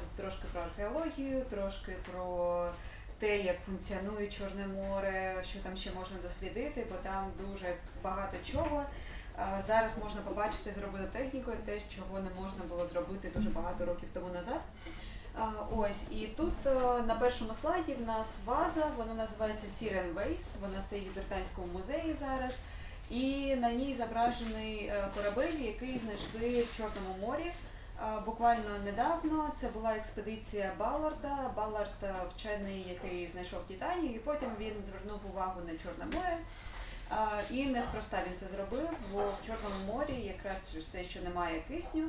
розказувати трошки про археологію, трошки про те, як функціонує Чорне море, що там ще можна дослідити, бо там дуже багато чого. Зараз можна побачити з робототехнікою те, чого не можна було зробити дуже багато років тому назад. Ось і тут е, на першому слайді в нас ваза, вона називається Siren Vase, вона стоїть у Британському музеї зараз. І на ній зображений е, корабель, який знайшли в Чорному морі. Буквально недавно це була експедиція Балларда. Баллард е, вчений, який знайшов Титанік, і потім він звернув увагу на Чорне море. І неспроста він це зробив, бо в Чорному морі якраз через те, що немає кисню,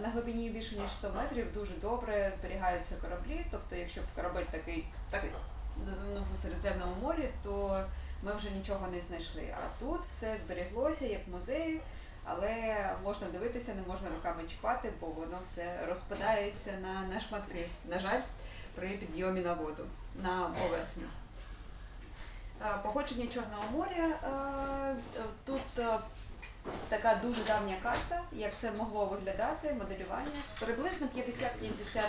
на глибині більше ніж 100 метрів дуже добре зберігаються кораблі. Тобто, якщо корабель такий такий затонув у Середземному морі, то ми вже нічого не знайшли. А тут все зберіглося як в музеї, але можна дивитися, не можна руками чіпати, бо воно все розпадається на, на шматки. На жаль, при підйомі на воду, на поверхню. Походження Чорного моря. Тут така дуже давня карта, як це могло виглядати, моделювання. Приблизно 50-55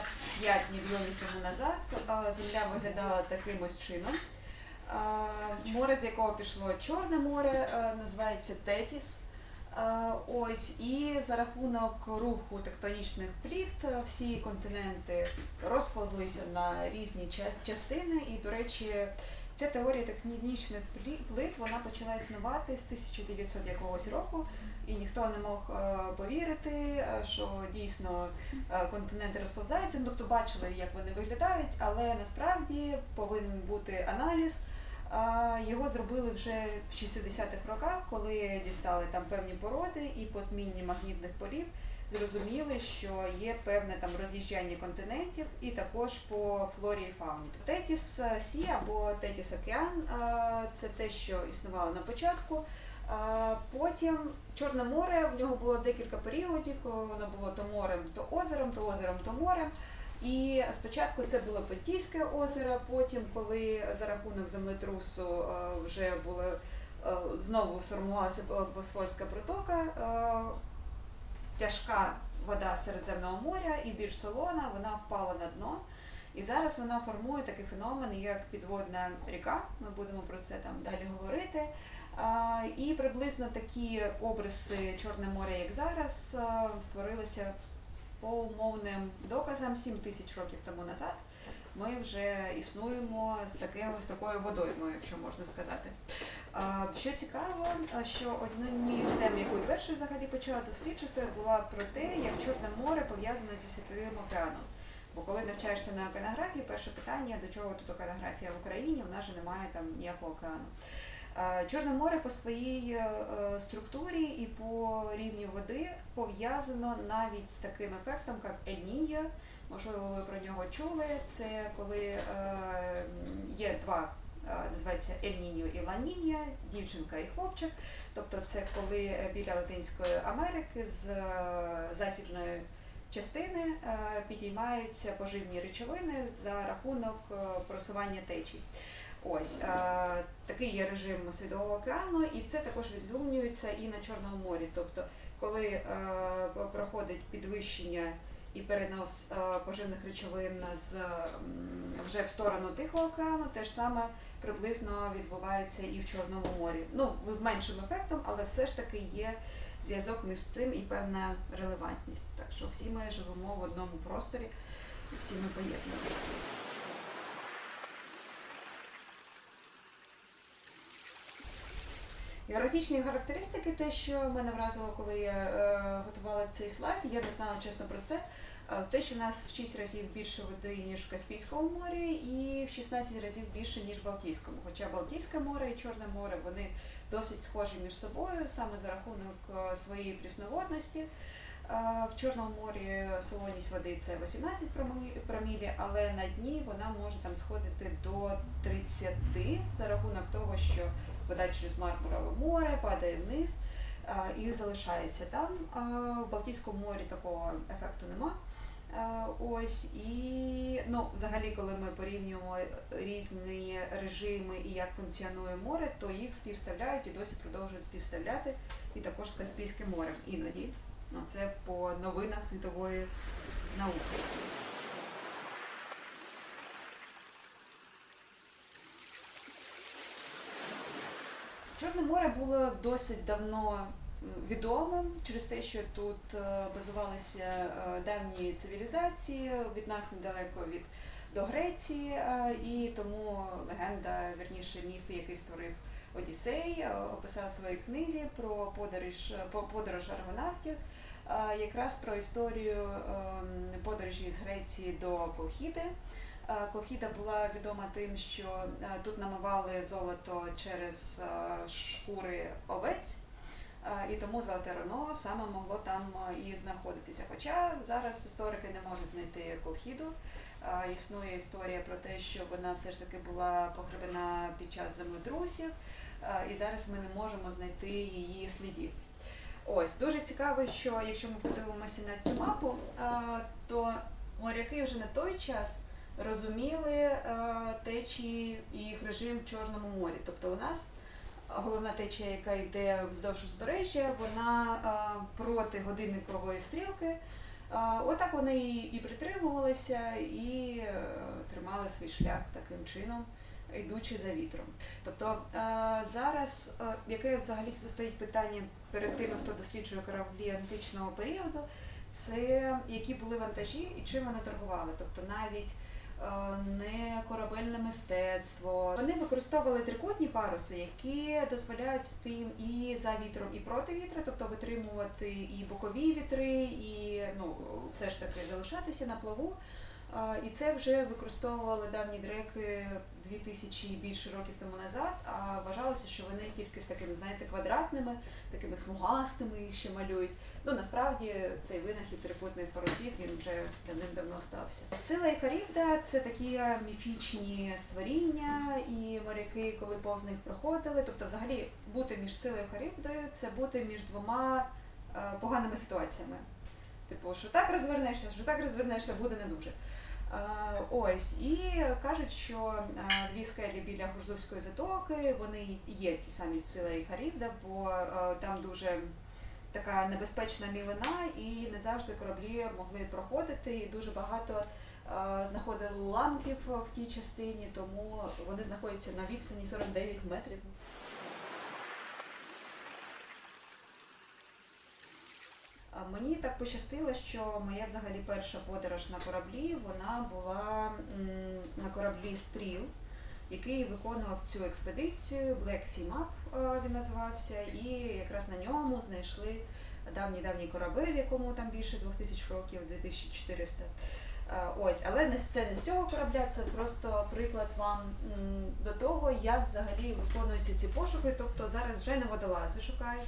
мільйонів тому назад земля виглядала таким ось чином. Море, з якого пішло Чорне море, називається Тетіс. Е, Ось і за рахунок руху тектонічних пліт е, всі континенти розповзлися на різні час- частини. І, до речі, ця теорія тектонічних плит вона почала існувати з 1900 якогось року, і ніхто не мог е, повірити, що дійсно континенти розповзаються. Ну, Тобто бачили, як вони виглядають, але насправді повинен бути аналіз. Його зробили вже в 60-х роках, коли дістали там певні породи і по зміні магнітних полів зрозуміли, що є певне там роз'їжджання континентів і також по флорі і фауні. Тетіс е, Сі або Тетіс Океан е, це те, що існувало на початку. Потім Чорне море, в нього було декілька періодів, воно було то морем, то озером, то озером, то морем. І спочатку це було Пентійське озеро, потім, коли за рахунок землетрусу е, вже було е, знову сформувалася Босфорська протока, е, тяжка вода Середземного моря і більш солона, вона впала на дно. І зараз вона формує такий феномен, як підводна ріка. Ми будемо про це там далі говорити. І приблизно такі обриси Чорне моря, як зараз, створилися по умовним доказам 7 тисяч років тому назад. Ми вже існуємо з таким з такою водоймою, якщо можна сказати. Що цікаво, що однією з тем, яку я першою взагалі почала досліджувати, була про те, як Чорне море пов'язане зі світовим океаном. Бо коли навчаєшся на океанографії, перше питання, до чого тут океанографія в Україні, в нас же немає там ніякого океану. Е, Чорне море по своїй е, структурі і по рівню води пов'язано навіть з таким ефектом, як Ель-Ніньо. Можливо, ви про нього чули. Це коли е, є два, називається Ель-Ніньо і Ла-Нінья, дівчинка і хлопчик. Тобто це коли біля Латинської Америки з західної частини підіймаються поживні речовини за рахунок просування течій. Ось е, такий є режим Світового океану, і це також відлунюється і на Чорному морі. Тобто, коли е, проходить підвищення і перенос е, поживних речовин з вже в сторону Тихого океану, те ж саме приблизно відбувається і в Чорному морі. Ну, меншим ефектом, але все ж таки є зв'язок між цим і певна релевантність. Так що всі ми живемо в одному просторі, і всі ми поєднані. Географічні характеристики, те, що мене вразило, коли я е, готувала цей слайд, я не знала чесно про це. Е, те, що в нас в 6 разів більше води, ніж в Каспійському морі, і в 16 разів більше, ніж в Балтійському. Хоча Балтійське море і Чорне море вони досить схожі між собою, саме за рахунок е, своєї прісноводності. Е, В Чорному морі солоність води це 18 промілі, але на дні вона може там сходити до 30 за рахунок того, що вода через Мармурове море падає вниз а, і залишається там. В Балтійському морі такого ефекту нема. А, Ось і ну, взагалі, коли ми порівнюємо різні режими і як функціонує море, то їх співставляють і досі продовжують співставляти, і також з Каспійським морем іноді. Ну, це по новинах світової науки. Чорне море було досить давно відомим через те, що тут е, базувалися е, давні цивілізації, від нас недалеко від до Греції, е, і тому легенда, вірніше, міф, який створив Одіссей, описав у своїй книзі про подорож, по- подорож аргонавтів, якраз про історію ем, подорожі з Греції до Колхіди. Е, Колхіда була відома тим, що е, тут намивали золото через е, шкури овець, і тому золоте руно саме могло там і знаходитися. Хоча зараз історики не можуть знайти Колхіду. Існує історія про те, що вона все ж таки була погребена під час землетрусів, і зараз ми не можемо знайти її слідів. Ось дуже цікаво, що якщо ми подивимося на цю мапу, то моряки вже на той час розуміли е, течії і їх режим в Чорному морі. Тобто у нас головна течія, яка йде вздовж узбережжя, вона е, проти годинникової стрілки. А, Отак вони і, притримувалися, і е, тримали свій шлях таким чином, йдучи за вітром. Тобто е, зараз, е, яке взагалі стоїть питання перед тими, хто досліджує кораблі античного періоду, це які були вантажі і чим вони торгували. Тобто навіть е, не корабельне мистецтво. Вони використовували трикутні паруси, які дозволяють тим і за вітром, і проти вітра, тобто витримувати і бокові вітри, і ну все ж таки залишатися на плаву. І це вже використовували давні греки 2000 і більше років тому назад. А вважалося, що вони тільки з такими, знаєте, квадратними, такими смугастими їх ще малюють. Ну насправді цей винахід трикутних парусів він вже давним-давно стався. Сила і Харібда це такі міфічні створіння, і моряки, коли повз них проходили. Тобто, взагалі, бути між силою Харібдою це бути між двома е, поганими ситуаціями. Типу, що так розвернешся, що так розвернешся, буде не дуже. Е, ось, і кажуть, що е, дві скелі біля Гурзувської затоки, вони є ті самі Сила і Харібда, бо е, там дуже така небезпечна мілина, і не завжди кораблі могли проходити, і дуже багато знаходили уламків в тій частині, тому вони знаходяться на відстані 49 метрів. Мені так пощастило, що моя взагалі перша подорож на кораблі вона була на кораблі Стріл, який виконував цю експедицію. Black Sea Map він називався, і якраз на ньому знайшли давній давній корабель, якому там більше 2000 років, 2400. Е, Ось, але не це не з цього корабля, це просто приклад вам до того, як взагалі виконуються ці пошуки. Тобто зараз вже не водолази шукають.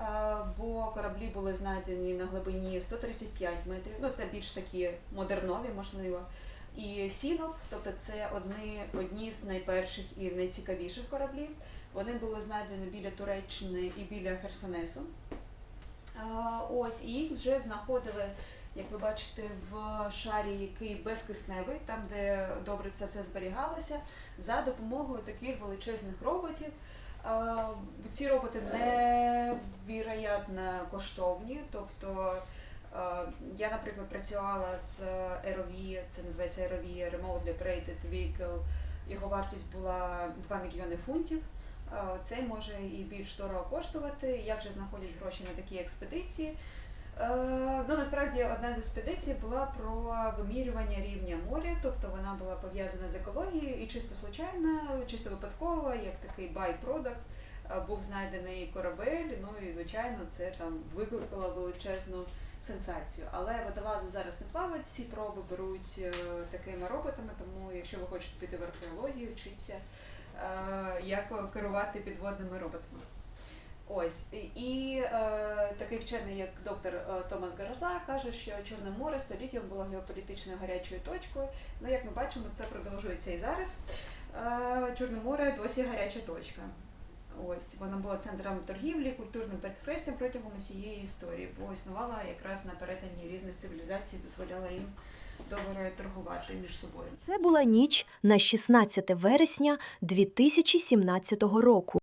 Е, бо кораблі були знайдені на глибині 135 метрів. Ну це більш такі модернові, можливо. І сінок, тобто це одні, одні з найперших і найцікавіших кораблів. Вони були знайдені біля Туреччини і біля Херсонесу. Е, Ось і їх вже знаходили, як ви бачите, в шарі, який безкисневий, там де добре це все зберігалося, за допомогою таких величезних роботів. Ці роботи невероятно коштовні. Тобто я, наприклад, працювала з ROV, це називається ROV Remotely Operated Vehicle. Його вартість була 2 мільйони фунтів. Це може і більш дорого коштувати. Як же знаходять гроші на такі експедиції? Е, Ну, насправді одна з експедицій була про вимірювання рівня моря, тобто вона була пов'язана з екологією і чисто случайно, чисто випадково, як такий by-product, е, був знайдений корабель. Ну і звичайно, це там викликало величезну сенсацію. Але водолази зараз не плавають, ці проби беруть е, такими роботами, тому якщо ви хочете піти в археологію, вчіться, е, як керувати підводними роботами. Ось і- е, такий вчений, як доктор е, Томас Гараза, каже, що Чорне море століттям було геополітичною гарячою точкою. Ну, як ми бачимо, це продовжується і зараз. Е, Чорне море досі гаряча точка. Ось вона була центром торгівлі, культурним перехрестям протягом усієї історії, бо існувала якраз на перетині різних цивілізацій, дозволяла їм добре торгувати між собою. Це була ніч на 16 вересня 2017 року.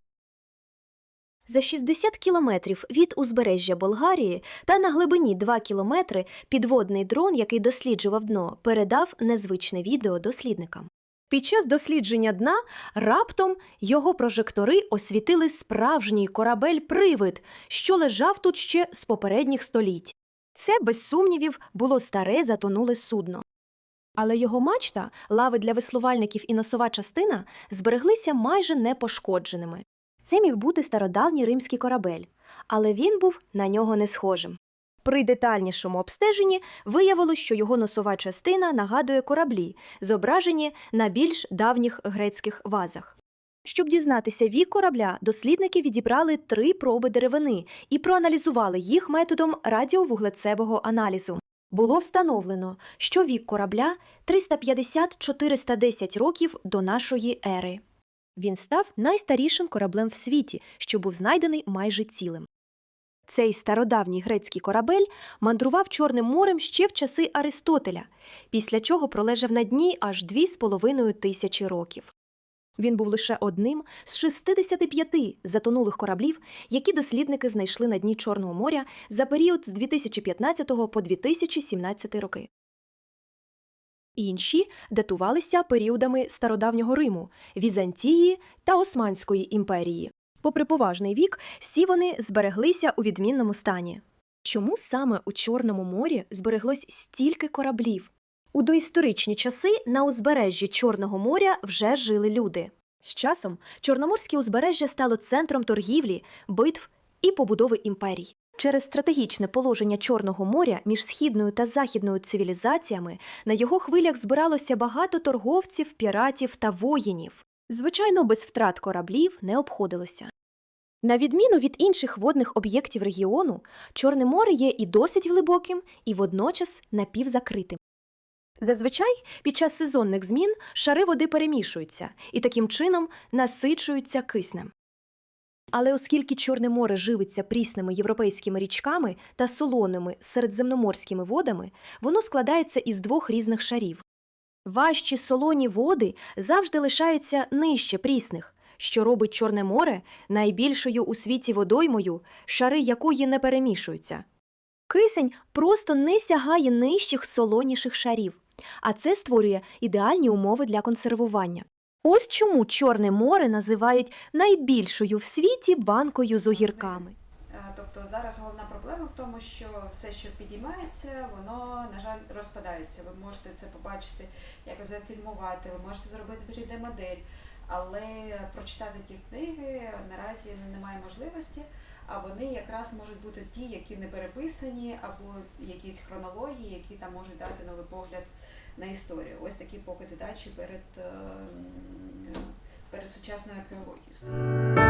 За 60 кілометрів від узбережжя Болгарії та на глибині 2 кілометри підводний дрон, який досліджував дно, передав незвичне відео дослідникам. Під час дослідження дна раптом його прожектори освітили справжній корабель-привид, що лежав тут ще з попередніх століть. Це, без сумнівів, було старе затонуле судно. Але його мачта, лави для веслувальників і носова частина збереглися майже непошкодженими. Це міг бути стародавній римський корабель, але він був на нього не схожим. При детальнішому обстеженні виявилось, що його носова частина нагадує кораблі, зображені на більш давніх грецьких вазах. Щоб дізнатися вік корабля, дослідники відібрали три проби деревини і проаналізували їх методом радіовуглецевого аналізу. Було встановлено, що вік корабля 350-410 років до нашої ери. Він став найстарішим кораблем в світі, що був знайдений майже цілим. Цей стародавній грецький корабель мандрував Чорним морем ще в часи Аристотеля, після чого пролежав на дні аж 2,5 тисячі років. Він був лише одним з 65 затонулих кораблів, які дослідники знайшли на дні Чорного моря за період з 2015 по 2017 роки. Інші датувалися періодами стародавнього Риму, Візантії та Османської імперії. Попри поважний вік, всі вони збереглися у відмінному стані. Чому саме у Чорному морі збереглось стільки кораблів? У доісторичні часи на узбережжі Чорного моря вже жили люди. З часом Чорноморське узбережжя стало центром торгівлі, битв і побудови імперій. Через стратегічне положення Чорного моря між східною та західною цивілізаціями на його хвилях збиралося багато торговців, піратів та воїнів. Звичайно, без втрат кораблів не обходилося. На відміну від інших водних об'єктів регіону, Чорне море є і досить глибоким, і водночас напівзакритим. Зазвичай під час сезонних змін шари води перемішуються і таким чином насичуються киснем. Але оскільки Чорне море живиться прісними європейськими річками та солоними середземноморськими водами, воно складається із двох різних шарів. Важчі солоні води завжди лишаються нижче прісних, що робить Чорне море найбільшою у світі водоймою, шари якої не перемішуються. Кисень просто не сягає нижчих солоніших шарів, а це створює ідеальні умови для консервування. Ось чому Чорне море називають найбільшою в світі банкою з огірками. Е, Тобто зараз головна проблема в тому, що все, що підіймається, воно, на жаль, розпадається. Ви можете це побачити, якось зафільмувати, ви можете зробити 3D-модель, але прочитати ті книги наразі немає можливості, а вони якраз можуть бути ті, які не переписані, або якісь хронології, які там можуть дати новий погляд на історію. Ось такі поки задачі перед, е, м, перед сучасною археологією.